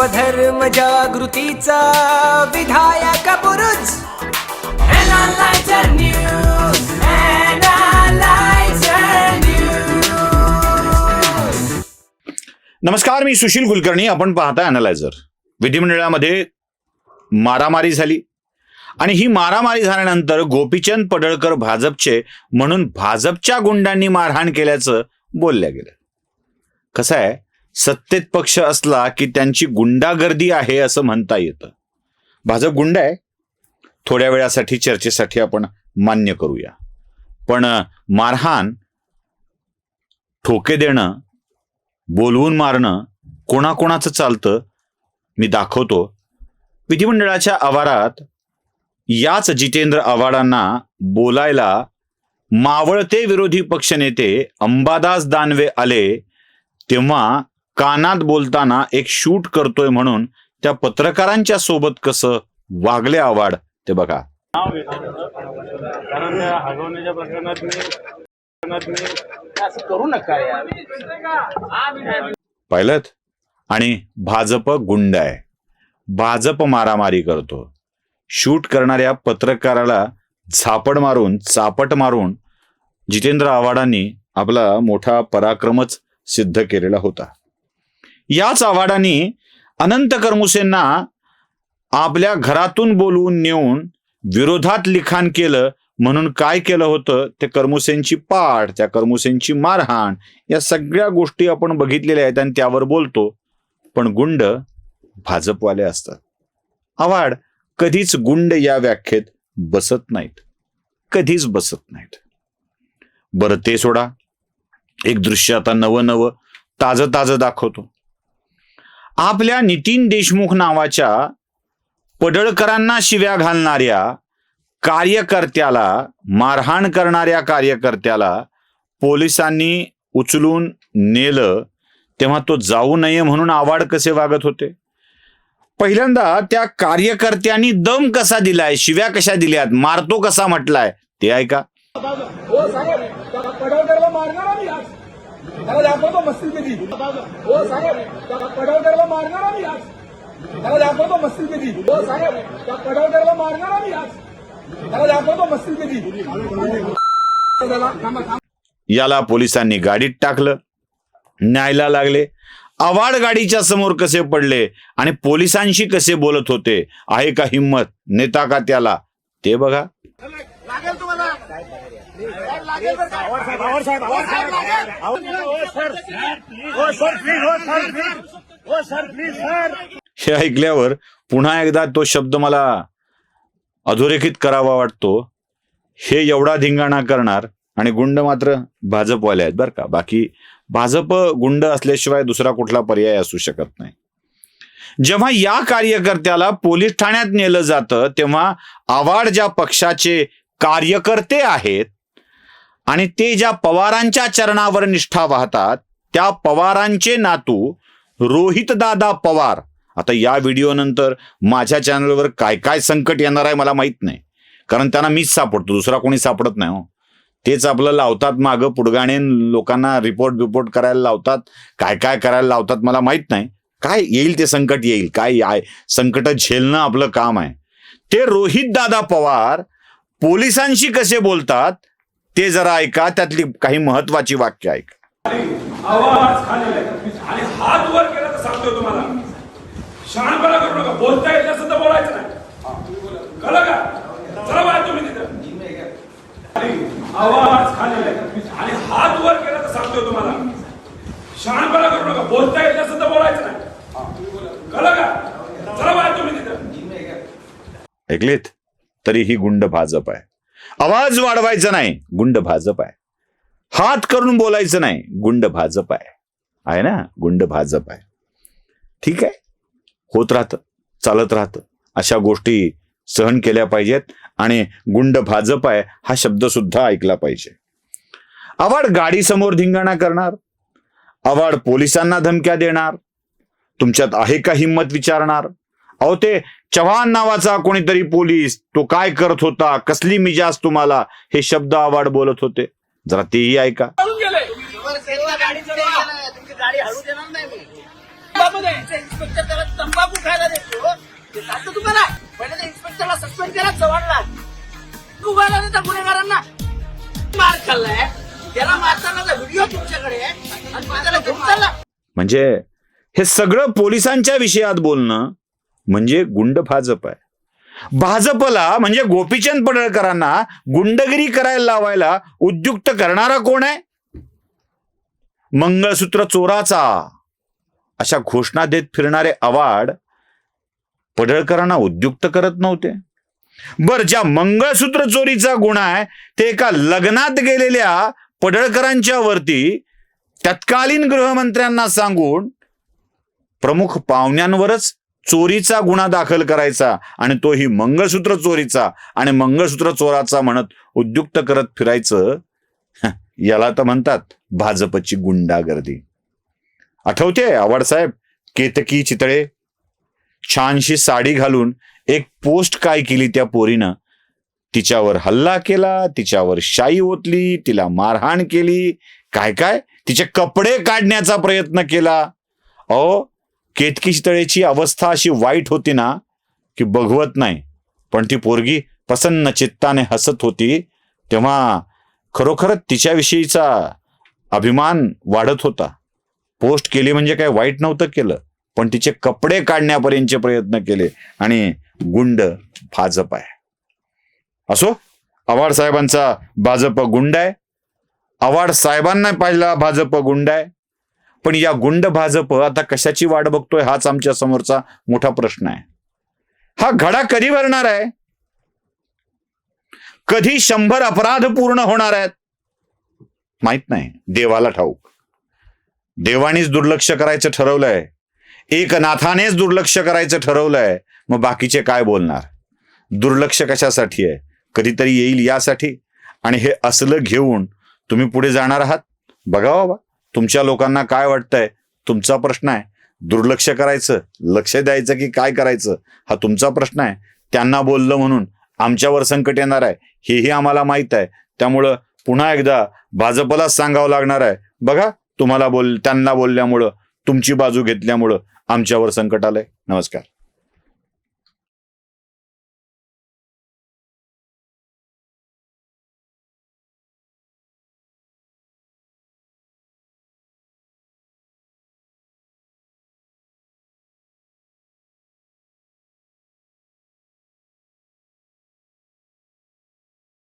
स्वधर्म जागृतीचा विधायक News. नमस्कार मी सुशील कुलकर्णी. आपण पाहताय अनालायझर विधिमंडळामध्ये मारामारी झाली. आणि ही मारामारी झाल्यानंतर गोपीचंद पडळकर भाजपचे म्हणून भाजपच्या गुंडांनी मारहाण केल्याचं बोलल्या गेलं. कसं आहे? सत्तेत पक्ष असला की त्यांची गुंडागर्दी आहे असं म्हणता येतं. भाजप गुंड आहे. थोड्या वेळासाठी चर्चेसाठी आपण मान्य करूया. पण मारहाण ठोके देणं बोलवून मारणं कोणाकोणाचं चालतं मी दाखवतो. विधिमंडळाच्या आवारात याच जितेंद्र आव्हाडांना बोलायला मावळते विरोधी पक्षनेते अंबादास दानवे आले तेव्हा कानात बोलताना एक शूट करतोय म्हणून त्या पत्रकारांच्या सोबत कसं वागले आवाड ते बघा. कारण हगवण्याच्या प्रकरणात मी असं करू नका पाहिलं आणि भाजप गुंड आहे. भाजप मारामारी करतो. शूट करणाऱ्या पत्रकाराला झापड मारून चापट मारून जितेंद्र आव्हाडांनी आपला मोठा पराक्रमच सिद्ध केलेला होता. याच आव्हाडाने अनंत करमुसेंना आपल्या घरातून बोलवून नेऊन विरोधात लिखाण केलं. म्हणून काय केलं होतं? ते कर्मुसेंची पाठ त्या कर्मुसेंची मारहाण या सगळ्या गोष्टी आपण बघितलेल्या आहेत आणि त्यावर बोलतो. पण गुंड भाजपवाले असतात. आवाड कधीच गुंड या व्याख्येत बसत नाहीत. कधीच बसत नाहीत. बरं ते सोडा. एक दृश्य आता नवं नवं ताजं ताजं दाखवतो. आपल्या नितीन देशमुख नावाच्या पडळकरांना शिव्या घालणाऱ्या कार्यकर्त्याला मारहाण करणाऱ्या कार्यकर्त्याला पोलिसांनी उचलून नेलं तेव्हा तो जाऊ नये म्हणून आवाड कसे वागत होते? पहिल्यांदा त्या कार्यकर्त्यांनी दम कसा दिलाय शिव्या कशा दिल्यात मारतो कसा म्हटलाय ते ऐका हो साहेब त्या पडवकरला मारणार आम्ही आज त्याला दाखवतो मस्तीपैकी हो साहेब त्या पडवकरला मारणार आम्ही आज. त्याला दाखवतो मस्तीपैकी हो साहेब त्या पडवकरला मारणार आम्ही आज. त्याला दाखवतो मस्तीपैकी याला पोलिसांनी गाडीत टाकलं न्यायला लागले. आवाड गाडीच्या समोर कसे पडले आणि पोलिसांशी कसे बोलत होते आहे का हिंमत? नेता का त्याला? ते बघा. हे ऐकल्यावर पुन्हा एकदा तो शब्द मला अधोरेखित करावा वाटतो. हे एवढा धिंगाणा करणार आणि गुंड मात्र भाजपवाले आहेत बरं का. बाकी भाजप गुंड असल्याशिवाय दुसरा कुठला पर्याय असू शकत नाही. जेव्हा या कार्यकर्त्याला पोलीस ठाण्यात नेलं जातं तेव्हा आवाड ज्या पक्षाचे कार्यकर्ते आहेत आणि ते ज्या पवारांच्या चरणावर निष्ठा वाहतात त्या पवारांचे नातू रोहितदादा पवार. आता या व्हिडिओ नंतर माझ्या चॅनलवर काय काय संकट येणार आहे मला माहीत नाही. कारण त्यांना मीच सापडतो दुसरा कोणी सापडत नाही हो. तेच आपलं लावतात मागं पुडगाणे लोकांना रिपोर्ट बिपोर्ट करायला लावतात. काय काय करायला लावतात मला माहीत नाही. काय येईल ते संकट येईल काय आहे? संकट झेलणं आपलं काम आहे. ते रोहित दादा पवार पोलिसांशी कसे बोलतात? ते जरा ऐका त्यातली काही महत्वाची वाक्य ऐका. आणि हात वर केला तर तुम्हाला. शहाणपणा करू नका. बोलता येत तर बोलायचं नाही. कळलं का? चला बाहेर तुम्ही तिथं. खाली, आवाज खाली आणि हात वर केला तर तुम्हाला. शहाणपणा करू नका. बोलता येत तर बोलायचं नाही. कळलं का? चला बाहेर तुम्ही तिथं. ऐकलेत? तरी ही गुंड भाजप आहे. आवाज वाढवायचा नाही गुंड भाजप आहे. हात करून बोलायचं नाही गुंड भाजप आहे. आहे ना? गुंड भाजप आहे. ठीक आहे? होत राहतं चालत राहतं. अशा गोष्टी सहन केल्या पाहिजेत आणि गुंड भाजप आहे हा शब्द सुद्धा ऐकला पाहिजे. आवाड गाडी समोर धिंगाणा करणार आवाड पोलिसांना धमक्या देणार तुमच्यात आहे का हिंमत विचारणार? अहो ते चव्हाण नावाचा कोणीतरी पोलीस तो काय करत होता? कसली मिजाज तुम्हाला? हे शब्द आवाड बोलत होते. जरा तेही ऐका. तंबाखू खायला देतो तुम्हाला इन्स्पेक्टरला सस्पेंड केला चव्हाणला देता गुन्हेगारांना मार खाल्लाय त्याला मारताना व्हिडिओ तुमच्याकडे आणि म्हणजे हे सगळं पोलिसांच्या विषयात बोलणं म्हणजे गुंड भाजप आहे. भाजपला म्हणजे गोपीचंद पडळकरांना गुंडगिरी करायला लावायला उद्युक्त करणारा कोण आहे? मंगळसूत्र चोराचा. अशा घोषणा देत फिरणारे आवाड पडळकरांना उद्युक्त करत नव्हते. बर ज्या मंगळसूत्र चोरीचा गुन्हा आहे ते एका लग्नात गेलेल्या पडळकरांच्या वरती तत्कालीन गृहमंत्र्यांना सांगून प्रमुख पाहुण्यांवरच चोरीचा गुन्हा दाखल करायचा आणि तोही मंगळसूत्र चोरीचा आणि मंगळसूत्र चोराचा म्हणत उद्युक्त करत फिरायचं याला तर म्हणतात भाजपची गुंडागर्दी. आठवते आवडसाहेब केतकी चितळे? छानशी साडी घालून एक पोस्ट काय केली त्या पोरीनं? तिच्यावर हल्ला केला तिच्यावर शाई ओतली तिला मारहाण केली. काय काय? तिचे कपडे काढण्याचा प्रयत्न केला. अहो केतकी तळेची अवस्था अशी वाईट होती ना की बघवत नाही. पण ती पोरगी प्रसन्न चित्ताने हसत होती. तेव्हा खरोखरच तिच्याविषयीचा अभिमान वाढत होता. पोस्ट केली म्हणजे काय वाईट नव्हतं केलं पण तिचे कपडे काढण्यापर्यंतचे प्रयत्न केले आणि गुंड भाजप आहे. असो आव्हाड साहेबांचा भाजप गुंड आहे. आव्हाड साहेबांना पाहिला भाजप गुंड आहे. पण या गुंड भाजप आता कशाची वाट बघतोय हाच आमच्या समोरचा मोठा प्रश्न आहे. हा घडा कधी भरणार आहे? कधी शंभर अपराध पूर्ण होणार आहेत? माहीत नाही. देवाला ठाऊक. देवानेच दुर्लक्ष करायचं ठरवलंय. एकनाथानेच दुर्लक्ष करायचं ठरवलंय. मग बाकीचे काय बोलणार? दुर्लक्ष कशासाठी आहे? कधीतरी येईल यासाठी. आणि हे असलं घेऊन तुम्ही पुढे जाणार आहात? बघा बाबा. तुमच्या लोकांना काय वाटतंय? तुमचा प्रश्न आहे. दुर्लक्ष करायचं. लक्ष द्यायचं की काय करायचं? हा तुमचा प्रश्न आहे. त्यांना बोललं म्हणून आमच्यावर संकट येणार आहे. हेही आम्हाला माहीत आहे. त्यामुळं पुन्हा एकदा भाजपलाच सांगावं लागणार आहे. बघा तुम्हाला बोल त्यांना बोलल्यामुळं तुमची बाजू घेतल्यामुळं आमच्यावर संकट आलंय. नमस्कार.